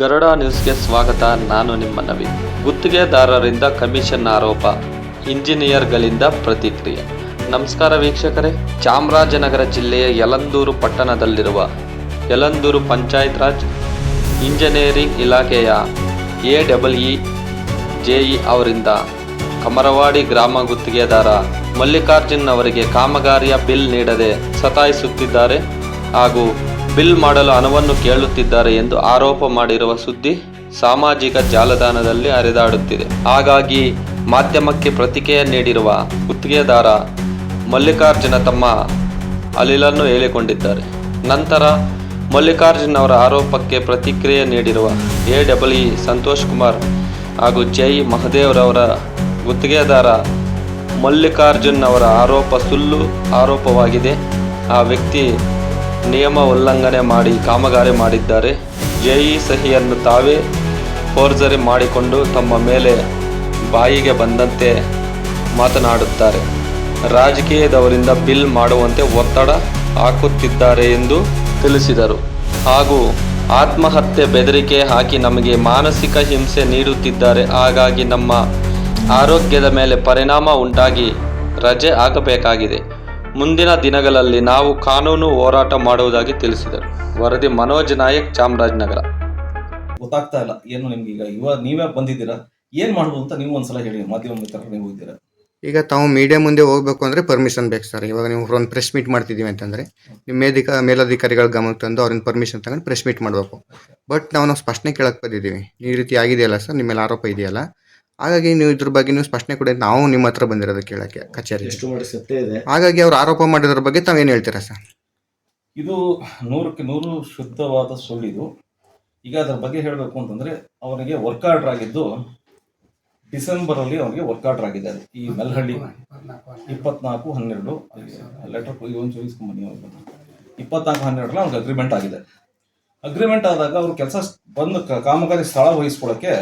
ಗರುಡ ನ್ಯೂಸ್ಗೆ ಸ್ವಾಗತ. ನಾನು ನಿಮ್ಮ ನವೀನ್. ಗುತ್ತಿಗೆದಾರರಿಂದ ಕಮಿಷನ್ ಆರೋಪ. ಇಂಜಿನಿಯರ್ಗಳಿಂದ ಪ್ರತಿಕ್ರಿಯೆ. ನಮಸ್ಕಾರ ವೀಕ್ಷಕರೇ. ಚಾಮರಾಜನಗರ ಜಿಲ್ಲೆಯ ಯಲಂದೂರು ಪಟ್ಟಣದಲ್ಲಿರುವ ಯಲಂದೂರು ಪಂಚಾಯತ್ ರಾಜ್ ಇಂಜಿನಿಯರಿಂಗ್ ಇಲಾಖೆಯ ಎ ಡಬಲ್ ಇ ಜೆಇ ಅವರಿಂದ ಕಮರವಾಡಿ ಗ್ರಾಮ ಗುತ್ತಿಗೆದಾರ ಮಲ್ಲಿಕಾರ್ಜುನ್ ಅವರಿಗೆ ಕಾಮಗಾರಿಯ ಬಿಲ್ ನೀಡದೆ ಸತಾಯಿಸುತ್ತಿದ್ದಾರೆ ಹಾಗೂ ಬಿಲ್ ಮಾಡಲು ಹಣವನ್ನು ಕೇಳುತ್ತಿದ್ದಾರೆ ಎಂದು ಆರೋಪ ಮಾಡಿರುವ ಸುದ್ದಿ ಸಾಮಾಜಿಕ ಜಾಲತಾಣದಲ್ಲಿ ಹರಿದಾಡುತ್ತಿದೆ. ಹಾಗಾಗಿ ಮಾಧ್ಯಮಕ್ಕೆ ಪ್ರತಿಕ್ರಿಯೆ ನೀಡಿರುವ ಗುತ್ತಿಗೆದಾರ ಮಲ್ಲಿಕಾರ್ಜುನ ತಮ್ಮ ಅಲಿಲನ್ನು ಹೇಳಿಕೊಂಡಿದ್ದಾರೆ. ನಂತರ ಮಲ್ಲಿಕಾರ್ಜುನ್ ಅವರ ಆರೋಪಕ್ಕೆ ಪ್ರತಿಕ್ರಿಯೆ ನೀಡಿರುವ ಎ ಡಬ್ಲ್ಯೂ ಸಂತೋಷ್ ಕುಮಾರ್ ಹಾಗೂ ಜೈ ಮಹದೇವ್ರವರ ಗುತ್ತಿಗೆದಾರ ಮಲ್ಲಿಕಾರ್ಜುನ್ ಅವರ ಆರೋಪ ಸುಳ್ಳು ಆರೋಪವಾಗಿದೆ. ಆ ವ್ಯಕ್ತಿ ನಿಯಮ ಉಲ್ಲಂಘನೆ ಮಾಡಿ ಕಾಮಗಾರಿ ಮಾಡಿದ್ದಾರೆ. ಜೆಇ ಸಹಿಯನ್ನು ತಾವೇ ಫೋರ್ಜರಿ ಮಾಡಿಕೊಂಡು ತಮ್ಮ ಮೇಲೆ ಬಾಯಿಗೆ ಬಂದಂತೆ ಮಾತನಾಡುತ್ತಾರೆ. ರಾಜಕೀಯದವರಿಂದ ಬಿಲ್ ಮಾಡುವಂತೆ ಒತ್ತಡ ಹಾಕುತ್ತಿದ್ದಾರೆ ಎಂದು ತಿಳಿಸಿದರು. ಹಾಗೂ ಆತ್ಮಹತ್ಯೆ ಬೆದರಿಕೆ ಹಾಕಿ ನಮಗೆ ಮಾನಸಿಕ ಹಿಂಸೆ ನೀಡುತ್ತಿದ್ದಾರೆ. ಹಾಗಾಗಿ ನಮ್ಮ ಆರೋಗ್ಯದ ಮೇಲೆ ಪರಿಣಾಮ ಉಂಟಾಗಿ ರಜೆ ಹಾಕಬೇಕಾಗಿದೆ. ಮುಂದಿನ ದಿನಗಳಲ್ಲಿ ನಾವು ಕಾನೂನು ಹೋರಾಟ ಮಾಡುವುದಾಗಿ ತಿಳಿಸಿದರು. ವರದಿ ಮನೋಜ್ ನಾಯಕ್ ಚಾಮರಾಜನಗರ. ಗೊತ್ತಾಗ್ತಾ ಇಲ್ಲ. ಏನು ನಿಮ್ಗೆ ಈಗ ಇವಾಗ ನೀವೇ ಬಂದಿದ್ದೀರಾ? ಏನ್ ಮಾಡ್ಬೋದು ಅಂತ ನೀವು ಒಂದ್ಸಲ ಹೇಳಿ. ಮಾಧ್ಯಮ ಮಿತ್ರರು ನೀವು ಇದ್ದೀರಾ? ಈಗ ತಾವು ಮೀಡಿಯಾ ಮುಂದೆ ಹೋಗ್ಬೇಕು ಅಂದ್ರೆ ಪರ್ಮಿಷನ್ ಬೇಕು ಸರ್ ಇವಾಗ ನೀವು ಒಂದು ಪ್ರೆಸ್ ಮೀಟ್ ಮಾಡ್ತಿದ್ದೀವಿ ಅಂತಂದ್ರೆ ನಿಮ್ಮ ಮೇಧಿಕ ಮೇಲಧಿಕಾರಿಗಳ ಗಮನಕ್ಕೆ ತಂದು ಅವ್ರಿಂದ ಪರ್ಮಿಷನ್ ತಗೊಂಡು ಪ್ರೆಸ್ ಮೀಟ್ ಮಾಡಬೇಕು. ಬಟ್ ನಾವು ನಾವು ಸ್ಪಷ್ಟನೆ ಕೇಳಕ್ ಬಂದಿದ್ದೀವಿ. ಈ ರೀತಿ ಆಗಿದೆಯಲ್ಲ ಸರ್ ನಿಮ್ಮ ಮೇಲೆ ಆರೋಪ ಇದೆಯಲ್ಲ? ಹಾಗಾಗಿ ನೀವು ಇದ್ರ ಬಗ್ಗೆ ನೀವು ಸ್ಪಷ್ಟನೆ ಕೊಡಿ ನಾವು ನಿಮ್ಮ ಹತ್ರ ಬಂದಿರೋದು ಕೇಳಕ್ಕೆ ಕಚೇರಿ. ಎಷ್ಟು ಮಾಡಿ ಸತ್ಯ ಇದೆ. ಹಾಗಾಗಿ ಅವ್ರು ಆರೋಪ ಮಾಡಿದ್ರ ಬಗ್ಗೆ ತಾವೇನು ಹೇಳ್ತೀರಾ ಸರ್? ಇದು ನೂರಕ್ಕೆ ನೂರು ಶುದ್ಧವಾದ ಸುಳ್ಳಿದು. ಈಗ ಅದರ ಬಗ್ಗೆ ಹೇಳಬೇಕು ಅಂತಂದ್ರೆ ಅವನಿಗೆ ವರ್ಕ್ ಆರ್ಡರ್ ಆಗಿದ್ದು ಡಿಸೆಂಬರ್ ಅಲ್ಲಿ ಅವನಿಗೆ ವರ್ಕ್ ಆರ್ಡರ್ ಆಗಿದೆ ಅದು. ಈ ಮೆಲ್ಹಳ್ಳಿ ಇಪ್ಪತ್ನಾಲ್ಕು ಹನ್ನೆರಡು ಲೆಟರ್ ಒಂದು ಬನ್ನಿ ಅವ್ರಿಗೆ ಇಪ್ಪತ್ನಾಲ್ಕು ಹನ್ನೆರಡರಲ್ಲಿ ಅವ್ನಿಗೆ ಅಗ್ರಿಮೆಂಟ್ ಆಗಿದೆ. ಅಗ್ರಿಮೆಂಟ್ ಆದಾಗ ಅವ್ರು ಕೆಲಸ ಬಂದು ಕಾಮಗಾರಿ ಸ್ಥಳ ವಹಿಸ್ಕೊಳ್ಳೋಕ್ಕೆ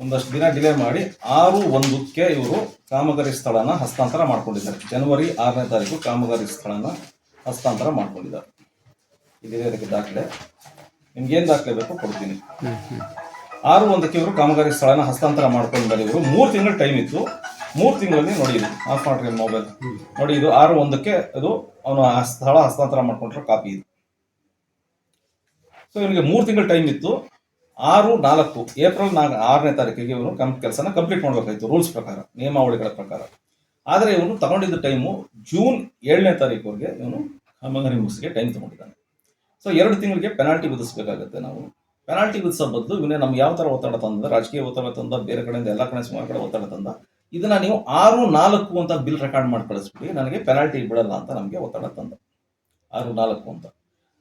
ಒಂದಷ್ಟು ದಿನ ಡಿಲೇ ಮಾಡಿ ಆರು ಒಂದಕ್ಕೆ ಇವರು ಕಾಮಗಾರಿ ಸ್ಥಳನ ಹಸ್ತಾಂತರ ಮಾಡ್ಕೊಂಡಿದ್ದಾರೆ. ಜನವರಿ ಆರನೇ ತಾರೀಕು ಕಾಮಗಾರಿ ಸ್ಥಳನ ಹಸ್ತಾಂತರ ಮಾಡ್ಕೊಂಡಿದ್ದಾರೆ. ಇದಿದೆ ಅದಕ್ಕೆ ದಾಖಲೆ. ನಿಮ್ಗೆ ಏನ್ ದಾಖಲೆ ಬೇಕೋ ಕೊಡ್ತೀನಿ. ಆರು ಒಂದಕ್ಕೆ ಇವರು ಕಾಮಗಾರಿ ಸ್ಥಳನ ಹಸ್ತಾಂತರ ಮಾಡ್ಕೊಂಡಿದ್ದಾರೆ ಇವರು. ಮೂರು ತಿಂಗಳು ಟೈಮ್ ಇತ್ತು. ಮೂರು ತಿಂಗಳಲ್ಲಿ ನೋಡಿ ಇದು. ಆಫ್ ಮಾಡ್ರಿ ಮೊಬೈಲ್ ನೋಡಿ ಇದು ಆರು ಒಂದಕ್ಕೆ ಅದು ಅವನು ಸ್ಥಳ ಹಸ್ತಾಂತರ ಮಾಡ್ಕೊಂಡ್ರೆ ಕಾಪಿ ಇದು. ಸೊ ಇವನಿಗೆ ಮೂರು ತಿಂಗಳು ಟೈಮ್ ಇತ್ತು. ಆರು, ನಾಲ್ಕು, ಏಪ್ರಿಲ್ ನಾಲ್ಕು, ಆರನೇ ತಾರೀಕಿಗೆ ಇವನು ಕಂಪ್ ಕೆಲಸನ ಕಂಪ್ಲೀಟ್ ಮಾಡಬೇಕಾಯ್ತು ರೂಲ್ಸ್ ಪ್ರಕಾರ, ನಿಯಮಾವಳಿಗಳ ಪ್ರಕಾರ. ಆದರೆ ಇವನು ತಗೊಂಡಿದ್ದ ಟೈಮು ಜೂನ್ ಏಳನೇ ತಾರೀಕುವರೆಗೆ ಇವನು ಕಾಮಗಾರಿ ಮುಗಿಸಿಗೆ ಟೈಮ್ ತಗೊಂಡಿದ್ದಾನೆ. ಸೊ ಎರಡು ತಿಂಗಳಿಗೆ ಪೆನಾಲ್ಟಿ ವಿಧಿಸಬೇಕಾಗುತ್ತೆ ನಾವು. ಪೆನಾಲ್ಟಿ ವಿಧಿಸೋ ಬದಲು ಇವನೇ ನಮ್ಗೆ ಯಾವ ಥರ ಒತ್ತಡ ತಂದ, ರಾಜಕೀಯ ಒತ್ತಡ ತಂದ, ಬೇರೆ ಕಡೆಯಿಂದ ಎಲ್ಲ ಕಡೆ ಸುಮಾರು ಕಡೆ ಒತ್ತಡ ತಂದ, ಇದನ್ನು ನೀವು ಆರು, ನಾಲ್ಕು ಅಂತ ಬಿಲ್ ರೆಕಾರ್ಡ್ ಮಾಡಿ ಕಳಿಸ್ಬಿಟ್ಟು ನನಗೆ ಪೆನಾಲ್ಟಿ ಬಿಡಲ್ಲ ಅಂತ ನಮಗೆ ಒತ್ತಡ ತಂದ. ಆರು, ನಾಲ್ಕು ಅಂತ.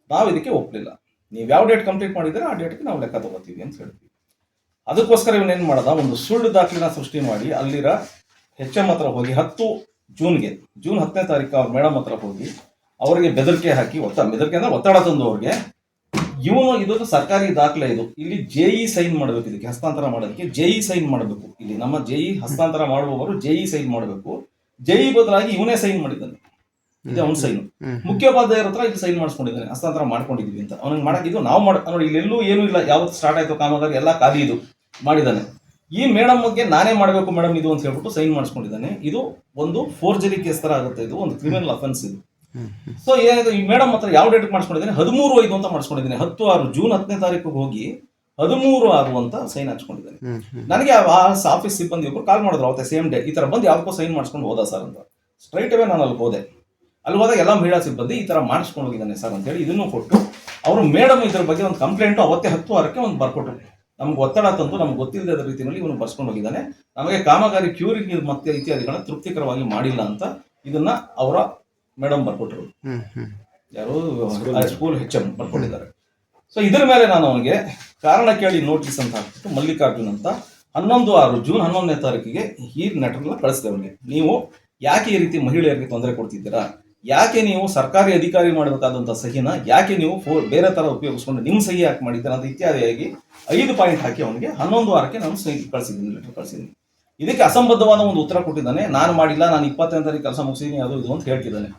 ನಾವು ಇದಕ್ಕೆ ಒಪ್ಪಲಿಲ್ಲ ನೀವು ಯಾವ ಡೇಟ್ ಕಂಪ್ಲೀಟ್ ಮಾಡಿದ್ರೆ ಆ ಡೇಟ್ಗೆ ನಾವು ಲೆಕ್ಕ ತಗೋತೀವಿ ಅಂತ ಹೇಳ್ತೀವಿ. ಅದಕ್ಕೋಸ್ಕರ ಇವನೇನು ಮಾಡದ? ಒಂದು ಸುಳ್ಳು ದಾಖಲೆನ ಸೃಷ್ಟಿ ಮಾಡಿ, ಅಲ್ಲಿರ ಹೆಚ್ ಎಂ ಹತ್ರ ಹೋಗಿ ಹತ್ತು ಜೂನ್ಗೆ, ಜೂನ್ ಹತ್ತನೇ ತಾರೀಕು ಅವ್ರ ಮೇಡಮ್ ಹತ್ರ ಹೋಗಿ ಅವರಿಗೆ ಬೆದರಿಕೆ ಹಾಕಿ, ಒತ್ತ, ಬೆದರಿಕೆ ಅಂದ್ರೆ ಒತ್ತಡ ತಂದು ಅವ್ರಿಗೆ, ಇವನು ಇದೊಂದು ಸರ್ಕಾರಿ ದಾಖಲೆ ಇದು. ಇಲ್ಲಿ ಜೆಇ ಸೈನ್ ಮಾಡಬೇಕು ಇದಕ್ಕೆ, ಹಸ್ತಾಂತರ ಮಾಡೋದಕ್ಕೆ ಜೆಇ ಸೈನ್ ಮಾಡಬೇಕು. ಇಲ್ಲಿ ನಮ್ಮ ಜೆಇ ಹಸ್ತಾಂತರ ಮಾಡುವವರು ಜೆಇ ಸೈನ್ ಮಾಡಬೇಕು. ಜೆಇ ಬದಲಾಗಿ ಇವನೇ ಸೈನ್ ಮಾಡಿದ್ದಾನೆ. ಇದೆ ಅವ್ನ್ ಸೈನ್ ಮುಖ್ಯೋಪಾಧ್ಯಾಯರ ಹತ್ರ ಇಲ್ಲಿ ಸೈನ್ ಮಾಡಿಸ್ಕೊಂಡಿದ್ದಾನೆ. ಹಸ್ತಾಂತರ ಮಾಡ್ಕೊಂಡಿದ್ವಿ ಅಂತ. ಅವನಿಗೆ ಮಾಡಕ್ಕಿದ್ದು ನಾವು ಮಾಡ ನೋಡಿ ಇಲ್ಲೆಲ್ಲೂ ಏನೂ ಇಲ್ಲ. ಯಾವತ್ತು ಸ್ಟಾರ್ಟ್ ಆಯ್ತು ಕಾಮಗಾರಿ ಎಲ್ಲ ಖಾಲಿ ಇದು ಮಾಡಿದ್ದಾನೆ. ಈ ಮೇಡಮ್ ಬಗ್ಗೆ ನಾನೇ ಮಾಡಬೇಕು ಮೇಡಮ್ ಇದು ಅಂತ ಹೇಳ್ಬಿಟ್ಟು ಸೈನ್ ಮಾಡಿಸ್ಕೊಂಡಿದ್ದಾನೆ. ಇದು ಒಂದು ಫೋರ್ಜರಿ ಕೇಸ್ ತರ ಆಗುತ್ತೆ ಇದು ಒಂದು ಕ್ರಿಮಿನಲ್ ಅಫೆನ್ಸ್ ಇದು. ಸೊ ಏನಾಯ್ತು ಈ ಮೇಡಮ್ ಹತ್ರ ಯಾವ ಡೇಟ್ ಮಾಡಿಸ್ಕೊಂಡಿದ್ದಾನೆ? ಹದಿಮೂರು ಐದು ಅಂತ ಮಾಡಿಸ್ಕೊಂಡಿದ್ದೀನಿ. ಹತ್ತು ಆರು ಜೂನ್ ಹತ್ತನೇ ತಾರೀಕು ಹೋಗಿ ಹದಿಮೂರು ಆರು ಅಂತ ಸೈನ್ ಹಾಕ್ಸ್ಕೊಂಡಿದ್ದಾನೆ. ನನಗೆ ಆ ಆಫೀಸ್ ಸಿಬ್ಬಂದಿ ಒಬ್ರು ಕಾಲ್ ಮಾಡಿದ್ರು ಅವತ್ತೆ ಸೇಮ್ ಡೇ ಈ ತರ ಬಂದು ಯಾವ್ದಕ್ಕೂ ಸೈನ್ ಮಾಡಿಸ್ಕೊಂಡು ಹೋದ ಸರ್ ಅಂತ. ಸ್ಟ್ರೈಟ್ ಅವೇ ನಾನು ಅಲ್ಲಿ ಹೋದೆ. ಅಲ್ಲಿ ಹೋದಾಗ ಎಲ್ಲ ಮಹಿಳಾ ಸಿಬ್ಬಂದಿ ಈ ತರ ಮಾಡಿಸ್ಕೊಂಡು ಹೋಗಿದ್ದಾನೆ ಸರ್ ಅಂತೇಳಿ ಇದನ್ನು ಕೊಟ್ಟು ಅವರು ಮೇಡಮ್ ಇದ್ರ ಬಗ್ಗೆ ಒಂದು ಕಂಪ್ಲೇಂಟ್ ಅವತ್ತೇ ಹತ್ತು ವಾರಕ್ಕೆ ಒಂದು ಬರ್ಕೊಟ್ರು. ನಮ್ಗೆ ಒತ್ತಡ ತಂದು ನಮ್ಗೆ ಗೊತ್ತಿಲ್ಲದ ರೀತಿಯಲ್ಲಿ ಇವನು ಬರ್ಸ್ಕೊಂಡು ಹೋಗಿದ್ದಾನೆ. ನಮಗೆ ಕಾಮಗಾರಿ ಕ್ಯೂರಿಂಗ್ ಮತ್ತೆ ಇತ್ಯಾದಿಗಳನ್ನ ತೃಪ್ತಿಕರವಾಗಿ ಮಾಡಿಲ್ಲ ಅಂತ ಇದನ್ನ ಅವರ ಮೇಡಮ್ ಬರ್ಕೊಟ್ರು. ಯಾರು ಸ್ಕೂಲ್ ಹೆಚ್ ಎಂ ಬರ್ಕೊಂಡಿದ್ದಾರೆ. ಸೊ ಇದರ ಮೇಲೆ ನಾನು ಅವನಿಗೆ ಕಾರಣ ಕೇಳಿ ನೋಟಿಸ್ ಅಂತ ಹಾಕ್ಬಿಟ್ಟು ಮಲ್ಲಿಕಾರ್ಜುನ್ ಅಂತ ಹನ್ನೊಂದು ಆರು ಜೂನ್ ಹನ್ನೊಂದನೇ ತಾರೀಕಿಗೆ ಈ ನೆಟ್ರನ್ನ ಕಳಿಸಿದೆ ಅವನಿಗೆ. ನೀವು ಯಾಕೆ ಈ ರೀತಿ ಮಹಿಳೆಯರಿಗೆ ತೊಂದರೆ ಕೊಡ್ತಿದ್ದೀರಾ? ಯಾಕೆ ನೀವು ಸರ್ಕಾರಿ ಅಧಿಕಾರಿ ಮಾಡಬೇಕಾದಂಥ ಸಹಿನ, ಯಾಕೆ ನೀವು ಬೇರೆ ತರ ಉಪಯೋಗಿಸ್ಕೊಂಡು ನಿಮ್ಮ ಸಹಿ ಯಾಕೆ ಮಾಡಿದ್ದೀರ ಅಂತ ಇತ್ಯಾದಿಯಾಗಿ ಐದು ಪಾಯಿಂಟ್ ಹಾಕಿ ಅವನಿಗೆ ಹನ್ನೊಂದು ವಾರಕ್ಕೆ ನಾನು ಸಹಿ ಕಳಿಸಿದ್ದೀನಿ ಲೆಟರ್ ಕಳಿಸಿದ್ದೀನಿ. ಇದಕ್ಕೆ ಅಸಂಬದ್ಧವಾದ ಒಂದು ಉತ್ತರ ಕೊಟ್ಟಿದ್ದಾನೆ. ನಾನು ಮಾಡಿಲ್ಲ, ನಾನು ಇಪ್ಪತ್ತನೇ ತಾರೀಕು ಕೆಲಸ ಮುಗಿಸಿದ್ದೀನಿ ಅದು ಇದು ಅಂತ ಹೇಳ್ತಿದ್ದಾನೆ.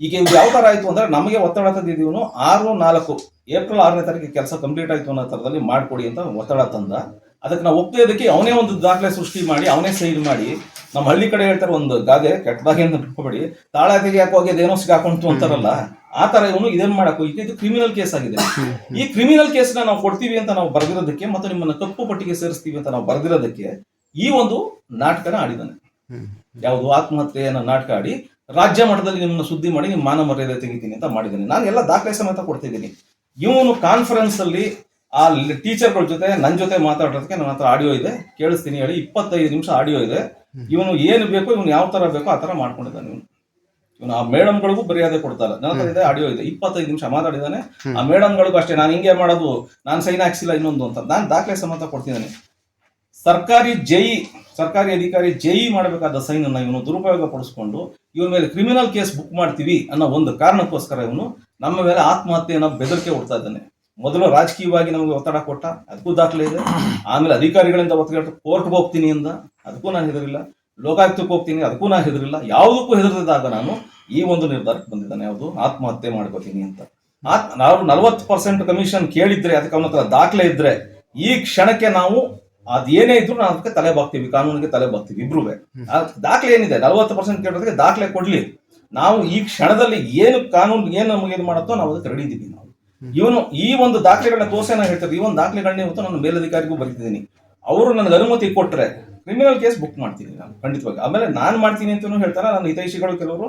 ಈಗ ಇದು ಯಾವ ತರ ಆಯ್ತು ಅಂದ್ರೆ ನಮಗೆ ಒತ್ತಡ ತಂದಿದ್ದೀವನು ಆರು ನಾಲ್ಕು, ಏಪ್ರಿಲ್ ಆರನೇ ತಾರೀಕು ಕೆಲಸ ಕಂಪ್ಲೀಟ್ ಆಯ್ತು ಅನ್ನೋ ಥರದಲ್ಲಿ ಮಾಡಿಕೊಡಿ ಅಂತ ಒತ್ತಡ ತಂದ. ಅದಕ್ಕೆ ನಾವು ಒಪ್ಪೋದಕ್ಕೆ ಅವನೇ ಒಂದು ದಾಖಲೆ ಸೃಷ್ಟಿ ಮಾಡಿ, ಅವನೇ ಸೈನ್ ಮಾಡಿ. ನಮ್ಮ ಹಳ್ಳಿ ಕಡೆ ಹೇಳ್ತಾರೆ ಒಂದು ಗಾದೆ ಕೆಟ್ಟದಾಗಿ ಅಂತ ಬಿಟ್ಕೋಬೇಡಿ. ತಾಳ ತೆಗಿಯಾಕ ಹೋಗಿ ಅದೇನೋ ಸಿಗಾಕೊಂತು ಅಂತಾರಲ್ಲ, ಆ ತರ ಇವನು ಇದೇನ್ ಮಾಡಕ್ ಹೋಗಿ ಇದು ಕ್ರಿಮಿನಲ್ ಕೇಸ್ ಆಗಿದೆ. ಈ ಕ್ರಿಮಿನಲ್ ಕೇಸ್ನ ನಾವು ಕೊಡ್ತೀವಿ ಅಂತ ನಾವು ಬರೆದಿರೋದಕ್ಕೆ ಮತ್ತು ನಿಮ್ಮನ್ನ ಕಪ್ಪು ಪಟ್ಟಿಗೆ ಸೇರಿಸ್ತೀವಿ ಅಂತ ನಾವು ಬರೆದಿರೋದಕ್ಕೆ ಈ ಒಂದು ನಾಟಕನ ಆಡಿದಾನೆ ಯಾವುದು ಯಾವುದು ಆತ್ಮಹತ್ಯೆಯನ್ನ ನಾಟಕ ಆಡಿ ರಾಜ್ಯ ಮಟ್ಟದಲ್ಲಿ ನಿಮ್ಮನ್ನ ಸುದ್ದಿ ಮಾಡಿ, ನಿಮ್ಮ ಮಾನ ಮರ್ಯಾದೆ ತೆಗಿತೀನಿ ಅಂತ ಮಾಡಿದ್ದೀನಿ. ನಾನು ಎಲ್ಲ ದಾಖಲೆ ಸಮೇತ ಕೊಡ್ತಿದ್ದೀನಿ. ಇವನು ಕಾನ್ಫರೆನ್ಸ್ ಅಲ್ಲಿ ಆ ಟೀಚರ್ಗಳ ಜೊತೆ ನನ್ನ ಜೊತೆ ಮಾತಾಡೋದಕ್ಕೆ ನನ್ನ ಹತ್ರ ಆಡಿಯೋ ಇದೆ. ಕೇಳಿಸ್ತೀನಿ ಹೇಳಿ. ಇಪ್ಪತ್ತೈದು ನಿಮಿಷ ಆಡಿಯೋ ಇದೆ. ಇವನು ಏನು ಬೇಕು ಇವನು ಯಾವ ತರ ಬೇಕೋ ಆ ತರ ಮಾಡ್ಕೊಂಡಿದ್ದಾನೆ ಇವನು. ಇವನು ಆ ಮೇಡಮ್ಗಳಿಗೂ ಮರ್ಯಾದೆ ಕೊಡ್ತಾರೆ. ನನ್ನ ಹತ್ರ ಇದೆ ಆಡಿಯೋ ಇದೆ. ಇಪ್ಪತ್ತೈದು ನಿಮಿಷ ಮಾತಾಡಿದ್ದಾನೆ. ಆ ಮೇಡಮ್ಗಳಿಗೂ ಅಷ್ಟೇ. ನಾನು ಹಿಂಗೆ ಮಾಡೋದು ನಾನು ಸೈನ್ ಹಾಕ್ಸಿಲ್ಲ ಇನ್ನೊಂದು ಅಂತ. ನಾನು ದಾಖಲೆ ಸಮೇತ ಕೊಡ್ತಿದ್ದಾನೆ. ಸರ್ಕಾರಿ ಜೈ ಸರ್ಕಾರಿ ಅಧಿಕಾರಿ ಜೈ ಮಾಡಬೇಕಾದ ಸೈನ್ ಅನ್ನ ಇವನು ದುರುಪಯೋಗ ಪಡಿಸ್ಕೊಂಡು ಇವನ ಮೇಲೆ ಕ್ರಿಮಿನಲ್ ಕೇಸ್ ಬುಕ್ ಮಾಡ್ತೀವಿ ಅನ್ನೋ ಒಂದು ಕಾರಣಕ್ಕೋಸ್ಕರ ಇವನು ನಮ್ಮ ಮೇಲೆ ಆತ್ಮಹತ್ಯೆಯನ್ನ ಬೆದರಿಕೆ ಕೊಡ್ತಾ ಇದ್ದಾನೆ. ಮೊದಲು ರಾಜಕೀಯವಾಗಿ ನಮಗೆ ಒತ್ತಡ ಕೊಟ್ಟ, ಅದಕ್ಕೂ ದಾಖಲೆ ಇದೆ. ಆಮೇಲೆ ಅಧಿಕಾರಿಗಳಿಂದ ಒತ್ತಡ ಕೋರ್ಟ್ಗೆ ಹೋಗ್ತೀನಿ ಅಂದ, ಅದಕ್ಕೂ ನಾನು ಹೆದರಿಲ್ಲ. ಲೋಕಾಯುಕ್ತಕ್ಕೆ ಹೋಗ್ತೀನಿ, ಅದಕ್ಕೂ ನಾನು ಹೆದರಿಲ್ಲ. ಯಾವುದಕ್ಕೂ ಹೆದರಿದಾಗ ನಾನು ಈ ಒಂದು ನಿರ್ಧಾರಕ್ಕೆ ಬಂದಿದ್ದಾನೆ. ಯಾವುದು? ಆತ್ಮಹತ್ಯೆ ಮಾಡ್ಕೋತೀನಿ ಅಂತ. ನಾವು ನಲವತ್ತು ಪರ್ಸೆಂಟ್ ಕಮಿಷನ್ ಕೇಳಿದ್ರೆ, ಅದಕ್ಕೆ ಅವನ ಹತ್ರ ದಾಖಲೆ ಇದ್ರೆ, ಈ ಕ್ಷಣಕ್ಕೆ ನಾವು ಅದೇನೇ ಇದ್ರು ನಾವು ಅದಕ್ಕೆ ತಲೆ ಬಾಗ್ತೀವಿ. ಕಾನೂನಿಗೆ ತಲೆ ಬಾಗ್ತೀವಿ ಇಬ್ರು. ದಾಖಲೆ ಏನಿದೆ? ನಲವತ್ತು ಪರ್ಸೆಂಟ್ ಕೇಳೋದಕ್ಕೆ ದಾಖಲೆ ಕೊಡ್ಲಿ. ನಾವು ಈ ಕ್ಷಣದಲ್ಲಿ ಏನು ಕಾನೂನು, ಏನು ನಮಗೆ ಇದು ಮಾಡುತ್ತೋ, ನಾವು ಅದಕ್ಕೆ ರೆಡಿ ಇದ್ದೀವಿ ನಾವು. ಇವನು ಈ ಒಂದು ದಾಖಲೆಗಳನ್ನ ತೋರ್ಸೇ ನಾನು ಹೇಳ್ತಾರೆ ಈ ಒಂದು ದಾಖಲೆಗಳನ್ನ ಇವತ್ತು ನಾನು ಮೇಲಧಿಕಾರಿಗೂ ಬರ್ತಿದ್ದೀನಿ. ಅವರು ನನಗೆ ಅನುಮತಿ ಕೊಟ್ಟರೆ ಕ್ರಿಮಿನಲ್ ಕೇಸ್ ಬುಕ್ ಮಾಡ್ತೀನಿ ನಾನು, ಖಂಡಿತವಾಗಿ. ಆಮೇಲೆ ನಾನು ಮಾಡ್ತೀನಿ ಅಂತಲೂ ಹೇಳ್ತಾರೆ ನನ್ನ ಹಿತೈಷಿಗಳು ಕೆಲವರು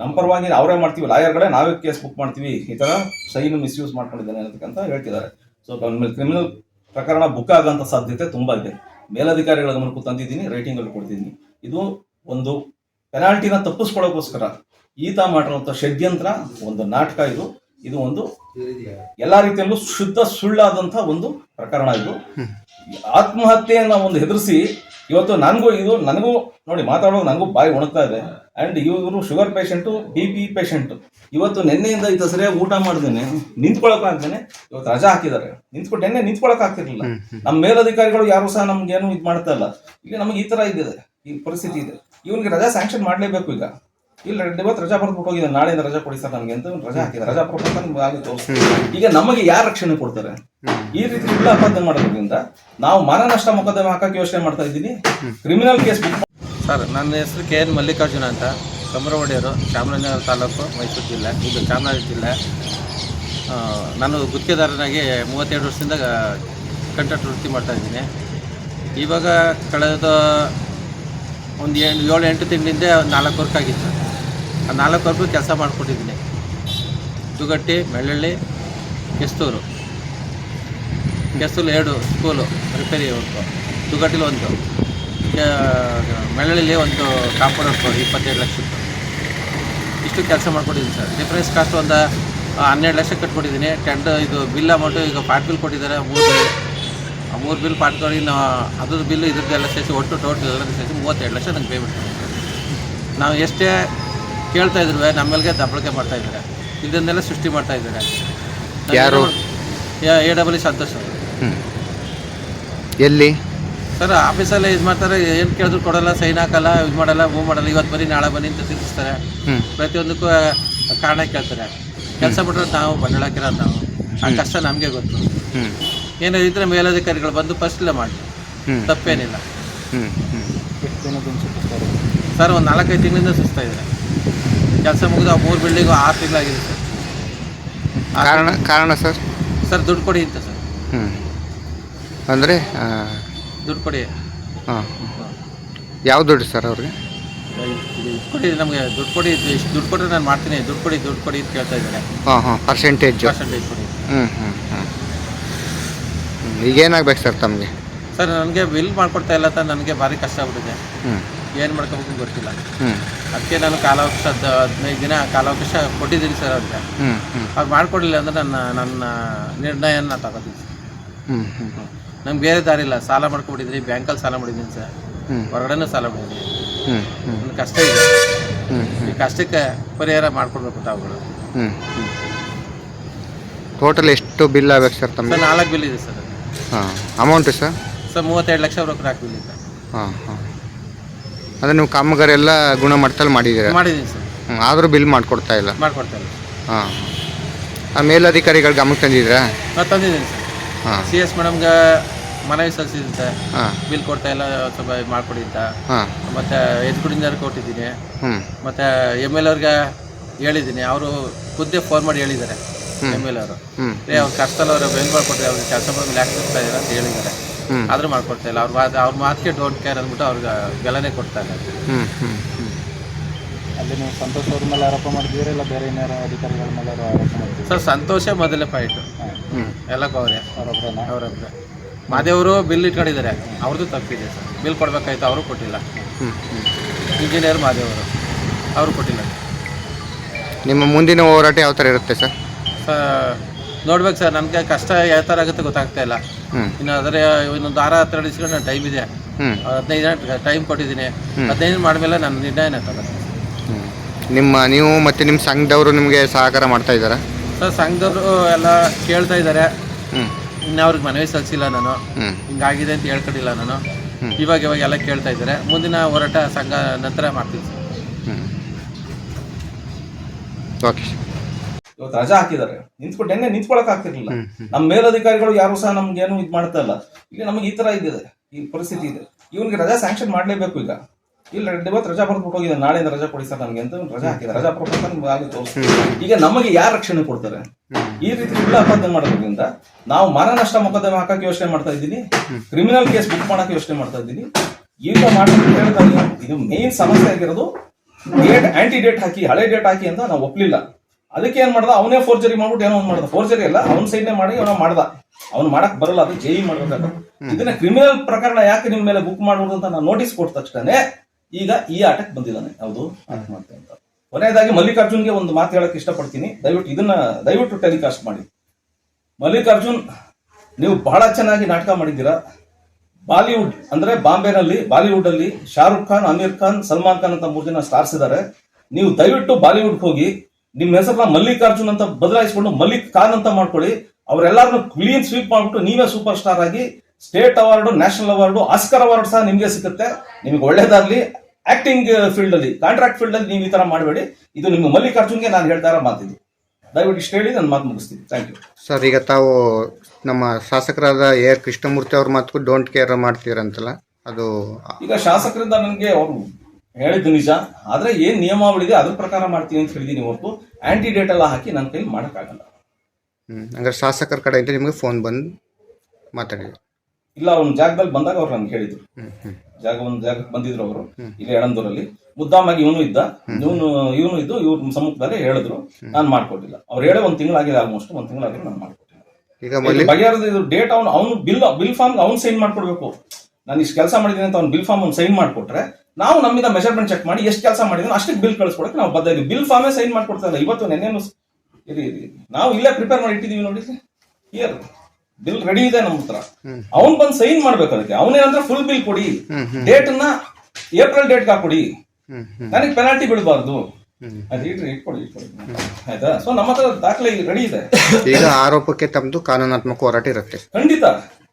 ನಮ್ಮ ಪರವಾಗಿ ಅವರೇ ಮಾಡ್ತೀವಿ, ಲಾಯರ್ಗಳೇ ನಾವೇ ಕೇಸ್ ಬುಕ್ ಮಾಡ್ತೀವಿ, ಈ ತರ ಸೈನ್ ಮಿಸ್ಯೂಸ್ ಮಾಡ್ಕೊಂಡಿದ್ದಾನೆ ಅನ್ನೋದಕ್ಕಂತ ಹೇಳ್ತಿದ್ದಾರೆ. ಸೊ ಅವನ ಮೇಲೆ ಕ್ರಿಮಿನಲ್ ಪ್ರಕರಣ ಬುಕ್ ಆಗೋಂಥ ಸಾಧ್ಯತೆ ತುಂಬಾ ಇದೆ. ಮೇಲಧಿಕಾರಿಗಳ ಗಮನಕ್ಕೂ ತಂದಿದ್ದೀನಿ ರೈಟಿಂಗ್ ಅಲ್ಲಿ ಕೊಡ್ತಿದ್ದೀನಿ. ಇದು ಒಂದು ಪೆನಾಲ್ಟಿನ ತಪ್ಪಿಸ್ಕೊಳ್ಳೋಕೋಸ್ಕರ ಈತ ಮಾಡಿರುವಂಥ ಷಡ್ಯಂತ್ರ, ಒಂದು ನಾಟಕ ಇದು. ಇದು ಒಂದು ಎಲ್ಲಾ ರೀತಿಯಲ್ಲೂ ಶುದ್ಧ ಸುಳ್ಳಾದಂತಹ ಒಂದು ಪ್ರಕರಣ ಇದು. ಆತ್ಮಹತ್ಯೆಯನ್ನ ಒಂದು ಹೆದರಿಸಿ ಇವತ್ತು ನನಗೂ ಇದು ನನಗೂ ನೋಡಿ ಮಾತಾಡೋದು ನನಗೂ ಬಾಯಿ ಒಣಗ್ತಾ ಇದೆ. ಅಂಡ್ ಇವರು sugar patient B P patient ಇವತ್ತು ನಿನ್ನೆಯಿಂದ ಇದು ಸರಿಯಾಗಿ ಊಟ ಮಾಡ್ದೇನೆ ನಿಂತ್ಕೊಳಕ ಅಂತಾನೆ ಇವತ್ತು ರಜಾ ಹಾಕಿದ್ದಾರೆ. ನಿಂತ್ಕೊಂಡು ನಿನ್ನೆ ನಿಂತ್ಕೊಳಕ್ ಆಗ್ತಿರ್ಲಿಲ್ಲ. ನಮ್ಮ ಮೇಲಧಿಕಾರಿಗಳು ಯಾರು ಸಹ ನಮ್ಗೆ ಏನು ಇದು ಮಾಡ್ತಾ ಇಲ್ಲ. ಈಗ ನಮಗೆ ಈ ತರ ಇದೆ. ಈ ಪರಿಸ್ಥಿತಿ ಇದೆ. ಇವನಿಗೆ ರಜಾ ಸ್ಯಾಂಕ್ಷನ್ ಮಾಡ್ಲೇಬೇಕು ಈಗ. ಇಲ್ಲ ಇವತ್ತು ರಜಾ ಬರ್ದ್ಬಿಟ್ಟು ಹೋಗಿದ್ದೆ ನಾಳೆಯಿಂದ ರಜಾ ಕೊಡಿ ಸರ್ ನಮಗೆ ಅಂತ ರಜಾ ಹಾಕಿದ ರಜಾ ಪ್ರಪಂಚ ನಿಮ್ಗೆ ಆಗಿ ತೋರಿಸ್ತಾರೆ. ಈಗ ನಮಗೆ ಯಾರು ರಕ್ಷಣೆ ಕೊಡ್ತಾರೆ? ಈ ರೀತಿ ಕೂಡ ಅಪರಾಧ ಮಾಡೋದ್ರಿಂದ ನಾವು ಮಾನನಷ್ಟ ಮೊಕದ್ದಮೆ ಹಾಕಕ್ಕೆ ಯೋಚನೆ ಮಾಡ್ತಾ ಇದ್ದೀನಿ ಕ್ರಿಮಿನಲ್ ಕೇಸ್ ಸರ್ ನನ್ನ ಹೆಸರು ಕೆ ಎನ್ ಮಲ್ಲಿಕಾರ್ಜುನ ಅಂತ. ಕಮರವಡಿಯರು ಚಾಮರಾಜನಗರ ತಾಲೂಕು ಮೈಸೂರು ಜಿಲ್ಲೆ ಇದು ಚಾಮರಾಜ ಜಿಲ್ಲೆ. ನಾನು ಗುತ್ತಿಗೆದಾರನಾಗಿ ಮೂವತ್ತೆರಡು ವರ್ಷದಿಂದ ಕಂಟ್ರಾಕ್ಟ್ ವೃತ್ತಿ ಮಾಡ್ತಾ ಇದ್ದೀನಿ. ಇವಾಗ ಕಳೆದ ಒಂದು ಏಳು ಏಳು ಎಂಟು ತಿಂಗಳಿಂದ ನಾಲ್ಕು ವರ್ಕ್ ಆಗಿತ್ತು. ನಾಲ್ಕು ಕೆಲಸ ಮಾಡಿಕೊಟ್ಟಿದ್ದೀನಿ. ತುಗಟ್ಟಿ ಬೆಳ್ಳಳ್ಳಿ ಕೆಸ್ತೂರು. ಕೆಸ್ತೂರು ಎರಡು ಸ್ಕೂಲು, ರಿಪೇರಿ ವರ್ಕು ದುಗಟ್ಟಿಲಿ ಒಂದು. ಮೆಳ್ಳಳ್ಳಿ ಒಂದು ಕಾಂಪೌಂಡ್ ವರ್ಕ್ ಇಪ್ಪತ್ತೈದು ಲಕ್ಷದ್ದು. ಇಷ್ಟು ಕೆಲಸ ಮಾಡಿಕೊಟ್ಟಿದ್ದೀನಿ ಸರ್. ಡಿಫ್ರೆನ್ಸ್ ಕಾಸ್ಟ್ ಒಂದು ಹನ್ನೆರಡು ಲಕ್ಷ ಕಟ್ಕೊಟ್ಟಿದ್ದೀನಿ ಟೆಂಡ್, ಇದು ಬಿಲ್ ಅಮೌಂಟು ಈಗ ಪಾಟ್ ಬಿಲ್ ಕೊಟ್ಟಿದ್ದಾರೆ, ಮೂರು ಬಿಲ್. ಆ ಮೂರು ಬಿಲ್ ಪಾರ್ಟ್ ಕೊಡಿ ಇನ್ನು ಅದ್ರದ್ದು ಬಿಲ್ ಇದ್ರದ್ದೆಲ್ಲ ಸೇರಿಸಿ ಒಟ್ಟು ಟೋಟಲ್ ಎಲ್ಲ ಸೇರಿಸಿ ಮೂವತ್ತೆರಡು ಲಕ್ಷ ನಂಗೆ ಪೇಮೆಂಟ್ ನಾವು ಎಷ್ಟೇ ಕೇಳ್ತಾ ಇದ್ರು ನಮ್ಮಲ್ಲಿಗೆ ದಬ್ಬಳಿಕೆ ಮಾಡ್ತಾ ಇದ್ದಾರೆ. ಇದನ್ನೆಲ್ಲ ಸೃಷ್ಟಿ ಮಾಡ್ತಾ ಇದ್ದಾರೆ. ಯಾರು? ಎ ಡಬಲ್ ಸಂತೋಷ್ ಅವರು. ಎಲ್ಲಿ? ಸರ್ ಆಫೀಸಲ್ಲೇ ಇದು ಮಾಡ್ತಾರೆ ಏನು ಕೇಳಿದ್ರು ಕೊಡಲ್ಲ ಸೈನ್ ಹಾಕಲ್ಲ ಇದು ಮಾಡಲ್ಲ ಮೂವ್ ಮಾಡಲ್ಲ ಇವತ್ತು ಬನ್ನಿ ನಾಳೆ ಬನ್ನಿ ಅಂತ ತಿಳಿಸ್ತಾರೆ. ಪ್ರತಿಯೊಂದಕ್ಕೂ ಕಾರಣ ಕೇಳ್ತಾರೆ. ಕೆಲಸ ಬಿಟ್ರೆ ನಾವು ಬಂದಳಕ್ಕಿರ ನಾವು. ಆ ಕಷ್ಟ ನಮಗೆ ಗೊತ್ತು. ಹ್ಮ್. ಏನೋ ಇದ್ರೆ ಮೇಲಧಿಕಾರಿಗಳು ಬಂದು ಫಸ್ಟ್ಲೇ ಮಾಡಿ. ಹ್ಮ್. ತಪ್ಪೇನಿಲ್ಲ. ಹ್ಮ್. ಹ್ಮ್. ಸರ್ ಒಂದು ನಾಲ್ಕೈದು ತಿಂಗಳಿಂದ ಸುಸ್ತಾ ಇದ್ದಾರೆ. ಕೆಲಸ ಮುಗಿದು ಆ ಮೂರು ಬಿಲ್ಡಿಂಗು ಆರು ತಿಂಗಳಾಗಿದೆ ಸರ್. ಕಾರಣ ಕಾರಣ ಸರ್? ಸರ್ ದುಡ್ಡು ಕೊಡಿ ಅಂತ ಸರ್. ಹ್ಞೂ ಅಂದರೆ ದುಡ್ಡು ಕೊಡಿ. ಹಾಂ. ಯಾವ ದುಡ್ಡು ಸರ್ ಅವ್ರಿಗೆ? ದುಡ್ಡು ಕೊಡಿ ನಮಗೆ ದುಡ್ಡು ಕೊಡಿ ಇಷ್ಟು ದುಡ್ಡು ಕೊಟ್ಟರೆ ನಾನು ಮಾಡ್ತೀನಿ. ದುಡ್ಡು ಕೊಡಿ ದುಡ್ಡು ಕೊಡಿ ಅಂತ ಕೇಳ್ತಾ ಇದ್ದಾರೆ. ಹಾಂ ಹಾಂ. ಪರ್ಸೆಂಟೇಜ್ ಪರ್ಸೆಂಟೇಜ್ ಕೊಡಿ. ಹ್ಞೂ ಹ್ಞೂ ಹ್ಞೂ ಈಗೇನಾಗಬೇಕು ಸರ್ ತಮಗೆ? ಸರ್ ನನಗೆ ಬಿಲ್ ಮಾಡಿಕೊಡ್ತಾ ಇಲ್ಲ ಸರ್ ನನಗೆ ಭಾರಿ ಕಷ್ಟ ಆಗ್ಬಿಟ್ಟಿದೆ. ಹ್ಞೂ ಏನು ಮಾಡ್ಕೋಬೇಕು ಗೊತ್ತಿಲ್ಲ. ಹ್ಞೂ ಅದಕ್ಕೆ ನಾನು ಕಾಲಾವಕಾಶ ಹದ್- ಹದಿನೈದು ದಿನ ಕಾಲಾವಕಾಶ ಕೊಟ್ಟಿದ್ದೀನಿ ಸರ್ ಅವ್ರಿಗೆ ಅವ್ರು ಮಾಡಿಕೊಡಲಿಲ್ಲ ಅಂದರೆ ನನ್ನ ನನ್ನ ನಿರ್ಣಯನ ತಗೋತೀನಿ ಸರ್. ನಮ್ಗೆ ಬೇರೆ ದಾರಿ ಇಲ್ಲ. ಸಾಲ ಮಾಡ್ಕೊಬಿಟ್ಟಿದ್ರಿ ಬ್ಯಾಂಕಲ್ಲಿ ಸಾಲ ಮಾಡಿದ್ದೀನಿ ಸರ್. ಹೊರಗಡೆನೂ ಸಾಲ ಮಾಡಿದ್ದೀನಿ. ಹ್ಞೂ ಹ್ಞೂ ನನ್ನ ಕಷ್ಟ ಇದೆ. ಈ ಕಷ್ಟಕ್ಕೆ ಪರಿಹಾರ ಮಾಡ್ಕೊಡ್ಬೇಕು ತಾವುಗಳು ಟೋಟಲ್ ಎಷ್ಟು ಬಿಲ್ ಆಗ್ಬೇಕು ಸರ್ ತಮ್ಮ ನಾಲ್ಕು ಬಿಲ್ ಇದೆ ಸರ್. ಹಾಂ. Amount sir? ಸರ್ ಮೂವತ್ತೆರಡು ಲಕ್ಷ ರೊಕ್ಕ ಹಾಕ್ಬಿಲ್ಲ ಸರ್. ಹಾಂ ಹಾಂ. ಅದೇ ನೀವು ಕಾಮಗಾರಿ ಎಲ್ಲ ಗುಣಮಟ್ಟದಲ್ಲಿ ಮಾಡಿದ್ದೀರಾ? ಮಾಡಿದ್ದೀನಿ ಸರ್. ಹ್ಮ್, ಆದರೂ ಬಿಲ್ ಮಾಡಿಕೊಡ್ತಾ ಇಲ್ಲ? ಮಾಡ್ಕೊಡ್ತಾ ಇಲ್ಲ. ಹಾಂ. ಆ ಮೇಲಧಿಕಾರಿಗಳು ಗಮನಕ್ಕೆ ತಂದಿದ್ದೀರಾ? ನಾನು ತಂದಿದ್ದೀನಿ ಸರ್. ಹಾಂ. ಸಿ ಎಸ್ ಮೇಡಮ್ಗೆ ಮನವಿ ಸಲ್ಲಿಸಿದ್ದೆ. ಹಾಂ. ಬಿಲ್ ಕೊಡ್ತಾ ಇಲ್ಲ ಸ್ವಲ್ಪ ಮಾಡಿಕೊಡಿ ಮಾಡ್ಕೊಡಿ ಅಂತ. ಹಾಂ. ಮತ್ತು ಎಜುಕೇಟಿಂದ ಕೊಟ್ಟಿದ್ದೀನಿ. ಹ್ಞೂ ಮತ್ತು ಎಂ ಎಲ್ ಅವ್ರಿಗೆ ಹೇಳಿದ್ದೀನಿ. ಅವರು ಖುದ್ದೇ ಫೋನ್ ಮಾಡಿ ಹೇಳಿದ್ದಾರೆ. ಎಂ ಎಲ್ ಅವರು. ಹ್ಞೂ ಏ ಅವ್ರು ಕಷ್ಟದಲ್ಲಿ ಅವರು ಬೆಂಗಳೂರು ಕೊಟ್ಟರೆ ಅವ್ರಿಗೆ ಕೆಲಸ ಬಂದು ಹಾಕ್ತಿರ್ತಾ ಇದ್ದಾರೆ ಅಂತ ಹೇಳಿದ್ದಾರೆ. ಆದರೂ ಮಾಡ್ಕೊಡ್ತಾ ಇಲ್ಲ. ಅವ್ರ ಮಾತು ಅವ್ರ ಮಾತಿಗೆ ಡೋಂಟ್ ಕೇರ್ ಅಂದ್ಬಿಟ್ಟು ಅವ್ರಿಗೆ ಗೆಲನೆ ಕೊಡ್ತಾ ಇಲ್ಲ. ಹ್ಞೂ ಹ್ಞೂ ಹ್ಞೂ ಅಲ್ಲಿ ನೀವು ಸಂತೋಷ್ ಅವ್ರ ಮೇಲೆ ಆರೋಪ ಮಾಡಿದ್ದೀರಾ ಇಲ್ಲ ಬೇರೆ ಇನ್ಯಾರ ಅಧಿಕಾರಿಗಳ ಮೇಲೆ ಆರೋಪ ಮಾಡಿದ್ದೀರಾ? ಸರ್ ಸಂತೋಷ ಮೊದಲೇ ಫೈಟ್ ಎಲ್ಲ ಅವರೇ ಅವರೊಬ್ಬರೇ ಮಾದೇವರು ಬಿಲ್ ಇಟ್ಕೊಂಡಿದ್ದಾರೆ. ಅವ್ರದ್ದು ತಪ್ಪಿದೆ ಸರ್. ಬಿಲ್ ಕೊಡಬೇಕಾಯ್ತು ಅವರು ಕೊಟ್ಟಿಲ್ಲ. ಹ್ಞೂ ಹ್ಞೂ ಇಂಜಿನಿಯರ್ ಮಾದೇವರು. ಅವರು ಕೊಟ್ಟಿಲ್ಲ. ನಿಮ್ಮ ಮುಂದಿನ ಹೋರಾಟ ಯಾವ ಥರ ಇರುತ್ತೆ ಸರ್? ಸರ್ ನೋಡ್ಬೇಕು ಸರ್. ನಮಗೆ ಕಷ್ಟ ಯಾವ ಥರ ಆಗುತ್ತೆ ಗೊತ್ತಾಗ್ತಾ ಇಲ್ಲ. ಇನ್ನು ಅದರ ಇನ್ನೊಂದು ವಾರ ಹತ್ತೆರಡು ದಿವಸಗಳು ನಾನು ಟೈಮ್ ಇದೆ. ಹದಿನೈದು ದಿನ ಟೈಮ್ ಕೊಟ್ಟಿದ್ದೀನಿ. ಹದಿನೈದು ಮಾಡಿದ್ಮೇಲೆ ನಾನು ನಿರ್ಣಯನ ತಗೋತೀನಿ ನಿಮ್ಮ ನೀವು ಮತ್ತು ನಿಮ್ಮ ಸಂಘದವರು ನಿಮಗೆ ಸಹಕಾರ ಮಾಡ್ತಾ ಇದ್ದಾರೆ? ಸರ್ ಸಂಘದವರು ಎಲ್ಲ ಕೇಳ್ತಾ ಇದ್ದಾರೆ. ಇನ್ನು ಅವ್ರಿಗೆ ಮನವಿ ಸಲ್ಲಿಸಿಲ್ಲ ನಾನು. ಹಿಂಗಾಗಿದೆ ಅಂತ ಹೇಳ್ಕೊಂಡಿಲ್ಲ ನಾನು. ಇವಾಗ ಇವಾಗ ಎಲ್ಲ ಕೇಳ್ತಾ ಇದ್ದಾರೆ. ಮುಂದಿನ ಹೋರಾಟ ಸಂಘ ನಂತರ ಮಾಡ್ತೀವಿ ಸರ್. ಹ್ಞೂ ಓಕೆ. ಇವತ್ತು ರಜಾ ಹಾಕಿದ್ದಾರೆ. ನಿಂತ್ಕೊಂಡು ಹೆಂಗೆ ನಿಂತ್ಕೊಳಕ್ ಆಗ್ತಿರ್ಲಿಲ್ಲ. ನಮ್ಮ ಮೇಲಧಿಕಾರಿಗಳು ಯಾರು ಸಹ ನಮ್ಗೆ ಏನು ಇದು ಮಾಡ್ತಾ ಇಲ್ಲ. ಈಗ ನಮಗೆ ಈ ತರ ಇದೆ ಈ ಪರಿಸ್ಥಿತಿ ಇದೆ. ಇವನಿಗೆ ರಜಾ ಸ್ಯಾಂಕ್ಷನ್ ಮಾಡ್ಲೇಬೇಕು ಈಗ. ಇಲ್ಲ ಇವತ್ತು ರಜಾ ಬರ್ದು ಹೋಗಿದೆ ನಾಳೆಯಿಂದ ರಜಾ ಕೊಡಿ ಸರ್ ನಮ್ಗೆ ಅಂತ ರಜಾ ಹಾಕಿದೆ ರಜಾ ಪ್ರಪಂಚ ನಿಮ್ಗೆ ಆಗಿ ತೋರಿಸ್ತೀವಿ ಈಗ ನಮಗೆ ಯಾರು ರಕ್ಷಣೆ ಕೊಡ್ತಾರೆ? ಈ ರೀತಿ ಸುಳ್ಳು ಅಪಾದನೆ ಮಾಡೋದ್ರಿಂದ ನಾವು ಮಾನನಷ್ಟ ಮೊಕದ್ದಮೆ ಹಾಕಕ್ಕೆ ಯೋಚನೆ ಮಾಡ್ತಾ ಇದ್ದೀನಿ. ಕ್ರಿಮಿನಲ್ ಕೇಸ್ ಬುಕ್ ಮಾಡಕ್ಕೆ ಯೋಚನೆ ಮಾಡ್ತಾ ಇದ್ದೀನಿ. ಈಗ ಇದ್ದೀನಿ. ಇದು ಮೇನ್ ಸಮಸ್ಯೆ ಆಗಿರೋದು ಡೇಟ್ ಆಂಟಿ ಡೇಟ್ ಹಾಕಿ ಹಳೆ ಡೇಟ್ ಹಾಕಿ ಅಂತ ನಾವು ಒಪ್ಲಿಲ್ಲ. ಅದಕ್ಕೆ ಏನ್ ಮಾಡ್ದ? ಅವನೇ ಫೋರ್ಜರಿ ಮಾಡ್ಬಿಟ್ಟು ಏನೋ ಒಂದು ಮಾಡ್ದ. ಫೋರ್ಜರಿ ಅಲ್ಲ ಅವ್ನ ಸೈಡ್ನೇ ಮಾಡಿ ಅವನ ಮಾಡ್ದ. ಅವ್ನು ಮಾಡಕ್ ಬರಲ್ಲ ಅದು ಜೈ ಮಾಡ್ಬೇಕು ಇದನ್ನ ಕ್ರಿಮಿನಲ್ ಪ್ರಕರಣ ಯಾಕೆ ನಿಮ್ ಮೇಲೆ ಬುಕ್ ಮಾಡ್ಬೋದು ಅಂತ ನಾನು ನೋಟಿಸ್ ಕೊಟ್ಟ ತಕ್ಷಣ ಈಗ ಈ ಆಟಕ್ಕೆ ಬಂದಿದ್ದಾನೆ. ಹೌದು ಆತ್ಮಹತ್ಯೆ ಅಂತ. ಕೊನೆಯದಾಗಿ ಮಲ್ಲಿಕಾರ್ಜುನ್ಗೆ ಒಂದು ಮಾತು ಹೇಳಕ್ ಇಷ್ಟಪಡ್ತೀನಿ. ದಯವಿಟ್ಟು ಇದನ್ನ ದಯವಿಟ್ಟು ಟೆಲಿಕಾಸ್ಟ್ ಮಾಡಿ. ಮಲ್ಲಿಕಾರ್ಜುನ್ ನೀವು ಬಹಳ ಚೆನ್ನಾಗಿ ನಾಟಕ ಮಾಡಿದ್ದೀರಾ? ಬಾಲಿವುಡ್ ಅಂದ್ರೆ ಬಾಂಬೆನಲ್ಲಿ ಬಾಲಿವುಡ್ ಅಲ್ಲಿ ಶಾರುಖ್ ಖಾನ್ ಅಮೀರ್ ಖಾನ್ ಸಲ್ಮಾನ್ ಖಾನ್ ಅಂತ ಮೂರು ಜನ ಸ್ಟಾರ್ಸ್ ಇದ್ದಾರೆ ನೀವು ದಯವಿಟ್ಟು ಬಾಲಿವುಡ್ ಹೋಗಿ ನಿಮ್ಮ ಹೆಸರನ್ನ ಮಲ್ಲಿಕಾರ್ಜುನ್ ಅಂತ ಬದಲಾಯಿಸಿಕೊಂಡು ಮಲ್ಲಿಕ್ ಖಾನ್ ಅಂತ ಮಾಡ್ಕೊಳ್ಳಿ. ಅವರೆಲ್ಲರನ್ನು ಕ್ಲೀನ್ ಸ್ವೀಪ್ ಮಾಡ್ಬಿಟ್ಟು ನೀವೇ ಸೂಪರ್ ಸ್ಟಾರ್ ಆಗಿ state award national award Oscar award ಸಹ ನಿಮಗೆ ಸಿಗುತ್ತೆ. ನಿಮ್ಗೆ ಒಳ್ಳೇದಾಗ್ಲಿ. ಆಕ್ಟಿಂಗ್ ಫೀಲ್ಡ್ ಅಲ್ಲಿ ಕಾಂಟ್ರಾಕ್ಟ್ ಫೀಲ್ಡ್ ಅಲ್ಲಿ ನೀವು ಈ ತರ ಮಾಡಬೇಡಿ. ಇದು ನಿಮ್ಮ ಮಲ್ಲಿಕಾರ್ಜುನ್ಗೆ ನಾನು ಹೇಳ್ತಾ ಇರೋ ದಯವಿಟ್ಟು ಇಷ್ಟು ಹೇಳಿ ನಾನು ಮಾತು ಮುಗಿಸ್ತೀನಿ. ಥ್ಯಾಂಕ್ ಯು ಸರ್ ಈಗ ತಾವು ನಮ್ಮ ಶಾಸಕರಾದ ಎ ಆರ್ ಕೃಷ್ಣಮೂರ್ತಿ ಅವ್ರ ಮಾತು ಡೋಂಟ್ ಕೇರ್ ಮಾಡ್ತೀರಂತಲ್ಲ ಅದು ಈಗ ಶಾಸಕರಿಂದ ನನಗೆ ಅವರು ಹೇಳಿದ್ದು ನಿಜ ಆದ್ರೆ ಏನ್ ನಿಯಮಾವಳಿ ಇದೆ ಅದ್ರ ಪ್ರಕಾರ ಮಾಡ್ತೀನಿ ಅಂತ ಹೇಳಿದೀನಿ ಹೊರತು ಆಂಟಿ ಡೇಟ್ ಎಲ್ಲ ಹಾಕಿ ನನ್ನ ಕೈಲಿ ಮಾಡಕ್ಕಾಗಲ್ಲ. ಹ್ಞೂ ಹಂಗಾರೆ ಶಾಸಕರ ಕಡೆಯಿಂದ ನಿಮಗೆ ಫೋನ್ ಬಂದು ಮಾತಾಡಿದ್ರು ಇಲ್ಲ ಅವ್ನ ಜಾಗದಲ್ಲಿ ಬಂದಾಗ ಅವ್ರು ನನ್ಗೆ ಹೇಳಿದ್ರು. ಜಾಗ ಒಂದು ಜಾಗಕ್ಕೆ ಬಂದಿದ್ರು ಅವರು ಇಲ್ಲಿ ಎಳಂದೂರಲ್ಲಿ. ಮುದ್ದಾಮಾಗಿ ಇವನು ಇದ್ದ ಇವನು ಇವನು ಇದ್ದು ಇವ್ರ ಸಮ್ಮುಖದಲ್ಲಿ ಹೇಳಿದ್ರು ನಾನು ಮಾಡ್ಕೊಟ್ಟಿಲ್ಲ. ಅವ್ರು ಹೇಳೋ ಒಂದ್ ತಿಂಗಳಾಗಿದೆ ಆಲ್ಮೋಸ್ಟ್ ಒಂದ್ ತಿಂಗಳಾಗಿದೆ ನಾನು ಮಾಡ್ಕೊಟ್ಟಿಲ್ಲ. ಈಗ ಬಗೆಹರಿದ ಇದು ಡೇಟ್ ಅವ್ನು ಅವ್ನು ಬಿಲ್ ಬಿಲ್ ಫಾರ್ಮ್ ಅವ್ನು ಸೈನ್ ಮಾಡ್ಕೊಡ್ಬೇಕು. ನಾನು ಇಷ್ಟು ಕೆಲಸ ಮಾಡಿದ್ದೀನಿ ಅಂತ ಅವ್ನು ಬಿಲ್ ಫಾರ್ಮ್ ಅವ್ನು ಸೈನ್ ಮಾಡ್ಕೊಟ್ರೆ ನಾವು ನಮ್ಮಿಂದ ಮೆಜರ್ಮೆಂಟ್ ಚೆಕ್ ಮಾಡಿ ಎಷ್ಟು ಕೆಲಸ ಮಾಡಿದ್ರು ಅಷ್ಟಕ್ಕೆ ಬಿಲ್ ಕಳಿಸ್ಕೊಡಕ್ಕೆ ನಾವು ಬದ್ಧ ಇದ್ದೀವಿ ಬಿಲ್ ಫಾರ್ಮೇ ಸೈನ್ ಮಾಡ್ಕೊಡ್ತಾ ಇಲ್ಲ. ಇವತ್ತು ನೆನ್ನೆನು ಇರಿ ಇರಿ. ನಾವು ಇಲ್ಲೇ ಪ್ರಿಪೇರ್ ಮಾಡಿ ಇಟ್ಟಿದೀವಿ ನೋಡಿ ಇಯರ್ ಬಿಲ್ ರೆಡಿ ಇದೆ ನಮ್ಮ ಹತ್ರ. ಅವ್ನ್ ಬಂದು ಸೈನ್ ಮಾಡ್ಬೇಕು ಅದಕ್ಕೆ. ಅವನೇನಂದ್ರೆ ಫುಲ್ ಬಿಲ್ ಕೊಡಿ. ಡೇಟ್ ಅನ್ನ ಏಪ್ರಿಲ್ ಡೇಟ್ ಹಾಕೊಡಿ. ನನಗೆ ಪೆನಾಲ್ಟಿ ಬಿಡಬಾರ್ದು ಅದ್ ಅದು ಇಟ್ರಿ ಇಟ್ಕೊಡಿ ಇಟ್ಕೊಡಿ ಆಯ್ತಾ? ಸೊ ನಮ್ಮ ಹತ್ರ ದಾಖಲೆ ರೆಡಿ ಇದೆ. ಈಗ ಆರೋಪಕ್ಕೆ ತಮ್ಮದು ಕಾನೂನಾತ್ಮಕ ಹೋರಾಟ ಇರುತ್ತೆ. ಖಂಡಿತ.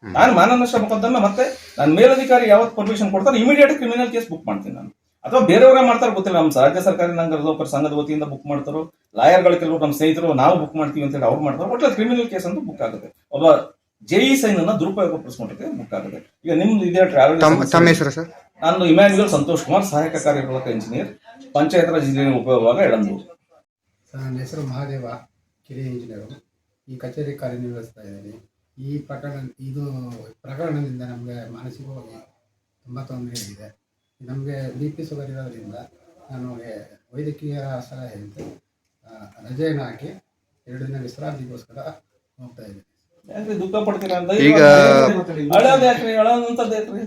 ನಾನು ಮಾನನಷ್ಟ ಮೊಕದ್ದಮೆ ಮತ್ತೆ ನನ್ನ ಮೇಲಧಿಕಾರಿ ಯಾವತ್ತು ಪರ್ಮಿಷನ್ ಕೊಡ್ತಾರೆ ಇಮಿಡಿಯೇಟ್ ಕ್ರಿಮಿನಲ್ ಕೇಸ್ ಬುಕ್ ಮಾಡ್ತೀನಿ ನಾನು. ಅಥವಾ ಬೇರೆಯವರೇ ಮಾಡ್ತಾರೆ ಗೊತ್ತಿಲ್ಲ ನಮ್ಮ ರಾಜ್ಯ ಸರ್ಕಾರಿ ನಂಗರ ಸಂಘದ ವತಿಯಿಂದ ಬುಕ್ ಮಾಡ್ತಾರೋ ಲಾಯರ್ಗಳು ಕೆಲವರು ನಮ್ಮ ಸ್ನೇಹಿತರು ನಾವು ಬುಕ್ ಮಾಡ್ತೀವಿ ಅಂತ ಹೇಳಿ ಅವ್ರು ಮಾಡ್ತಾರೆ ಒಟ್ಟು ಕ್ರಿಮಿನಲ್ ಕೇಸ್ ಅಂತ ಬುಕ್ ಆಗುತ್ತೆ. ಒಬ್ಬ ಜೆಇ ಸೈನ್ ಅನ್ನ ದುರುಪಯೋಗ ಪಡಿಸ್ಕೊಂಡ್ರೆ ಬುಕ್ ಆಗುತ್ತೆ. ಈಗ ನಿಮ್ದು ಇದೇ ಟ್ರಾವೆಲ್ ಸರ್? ನಾನು ಇಮ್ಯಾನ್ಯುಯಲ್ ಸಂತೋಷ್ ಕುಮಾರ್ ಸಹಾಯಕ ಕಾರ್ಯಪಾಲಕ ಇಂಜಿನಿಯರ್ ಪಂಚಾಯತ್ ರಾಜ್ ಇಂಜಿನಿಯರಿಂಗ್ ಉಪಯೋಗವಾಗ ಎಳಂದೂರು. ಸರ್ ನನ್ನ ಹೆಸರು ಮಹಾದೇವ ಕಿರಿಯ ಇಂಜಿನಿಯರು ಈ ಕಚೇರಿ ಕಾರ್ಯನಿರ್ವಹಿಸ್ತಾ ಇದ್ದೀನಿ. ಈ ಪ್ರಕರಣ ಇದು ಪ್ರಕರಣದಿಂದ ನಮಗೆ ಮಾನಸಿಕವಾಗಿ ತುಂಬ ತೊಂದರೆ ಇದೆ. ನಮಗೆ ಬಿ ಪಿ ಶುಗರ್ ಇರೋದ್ರಿಂದ ನನಗೆ ವೈದ್ಯಕೀಯ ಸಲಹೆಯಂತೆ ಆ, ರಜೆಯನ್ನು ಹಾಕಿ ಎರಡು ದಿನ ವಿಶ್ರಾಂತಿಗೋಸ್ಕರ ಹೋಗ್ತಾ ಇದ್ದೀನಿ. ದುಃಖ ಪಡ್ತೀರಾ ಅಂತ? ಈಗ- ಹಳದ್ ಯಾಕ್ರಿ?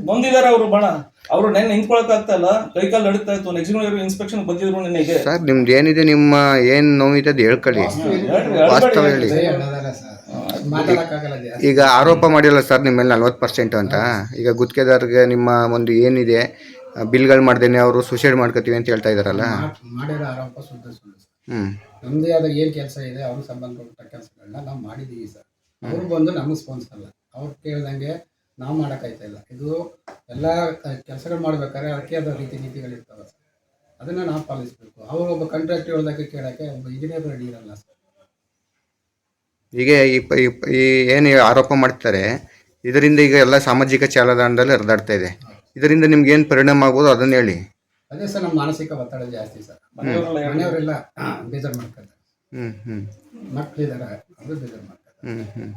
ಬಂದಿದ್ದಾರೆ ಅವರು ಬಣ. ಅವರು ನೆನ್ನೆ ನಿಂತ್ಕೊಳಕ್ ಆಗ್ತಾ ಇಲ್ಲ. ಕೈಕಾಲು ನಡೀತಾ ಇತ್ತು. ಎಕ್ಸಿಕ್ಯೂಟಿವ್ ಇನ್ಸ್ಪೆಕ್ಷನ್ ಬಂದಿದ್ರು ನಿನ್ನೆಗೆ. ಸರ್ ನಿಮ್ದು ಏನಿದೆ ನಿಮ್ಮ ಏನ್ ನೋವಿದೆ ಅದು ಹೇಳ್ಕೊಳ್ಳಿ. ವಾಸ್ತವ ಹೇಳಿ. ಸರಿ. ಈಗ ಆರೋಪ ಮಾಡಿಲ್ಲ ಸರ್ ನಿಮ್ಮ ಮೇಲೆ ನಲ್ವತ್ತು ಪರ್ಸೆಂಟ್ ಅಂತ. ಈಗ ಗುತ್ತಿಗೆದಾರರಿಗೆ ನಿಮ್ಮ ಒಂದು ಏನಿದೆ ಬಿಲ್ಗಳು ಮಾಡ್ದೇನೆ ಅವರು ಸುಸೈಡ್ ಮಾಡ್ಕೋತೀವಿ ಅಂತ ಹೇಳ್ತಾ ಇದಾರಲ್ಲ. ಮಾಡ್- ಮಾಡಿರೋ ಆರೋಪ ಶುದ್ಧ ಸುಳ್ಳು ಸರ್. ನಮ್ಮದೇ ಆದ ಏನು ಕೆಲಸ ಇದೆ ಅವ್ರಿಗೆ ಸಂಬಂಧಪಟ್ಟ ಕೆಲಸಗಳನ್ನ ನಾವು ಮಾಡಿದೀವಿ ಸರ್. ಅವರು ಬಂದು ನಮಗೆ ಅಲ್ಲ. ಅವ್ರು ಕೇಳ್ದಂಗೆ ನಾವು ಮಾಡೋಕ್ಕಾಯ್ತಾ ಇಲ್ಲ. ಇದು ಎಲ್ಲ ಕೆಲಸಗಳು ಮಾಡ್ಬೇಕಾದ್ರೆ ಅದಕ್ಕೆ ಆದ ರೀತಿ ನೀತಿಗಳಿರ್ತಾವೆ ಸರ್. ಅದನ್ನು ನಾವು ಪಾಲಿಸಬೇಕು. ಅವ್ರು ಒಬ್ಬ ಕಾಂಟ್ರಾಕ್ಟ್ ಹೇಳ್ದಕ್ಕೆ ಕೇಳಕ್ಕೆ ಒಬ್ಬ ಇಂಜಿನಿಯರ್ ರೆಡಿ ಇರಲ್ಲ ಸರ್. ಈಗ ಈ ಏನು ಆರೋಪ ಮಾಡ್ತಾರೆ ಇದರಿಂದ ಈಗ ಎಲ್ಲ ಸಾಮಾಜಿಕ ಜಾಲತಾಣದಲ್ಲಿ ಹರಿದಾಡ್ತಾ ಇದೆ. ಇದರಿಂದ ನಿಮ್ಗೆ ಏನು ಪರಿಣಾಮ ಆಗ್ಬೋದು ಅದನ್ನ ಹೇಳಿ. ಅದೇ ಸರ್ ನಮ್ಮ ಮಾನಸಿಕ ಒತ್ತಡ ಜಾಸ್ತಿ ಸರ್. ಮನೆಯವರೆಲ್ಲ ಬೇಜಾರು ಮಾಡ್ತಾರೆ ಹ್ಞೂ ಹ್ಞೂ ಮಕ್ಕಳಿದ್ದಾರೆ ಅವರು ಬೇಜಾರು ಮಾಡ್ತಾರೆ ಹ್ಞೂ ಹ್ಞೂ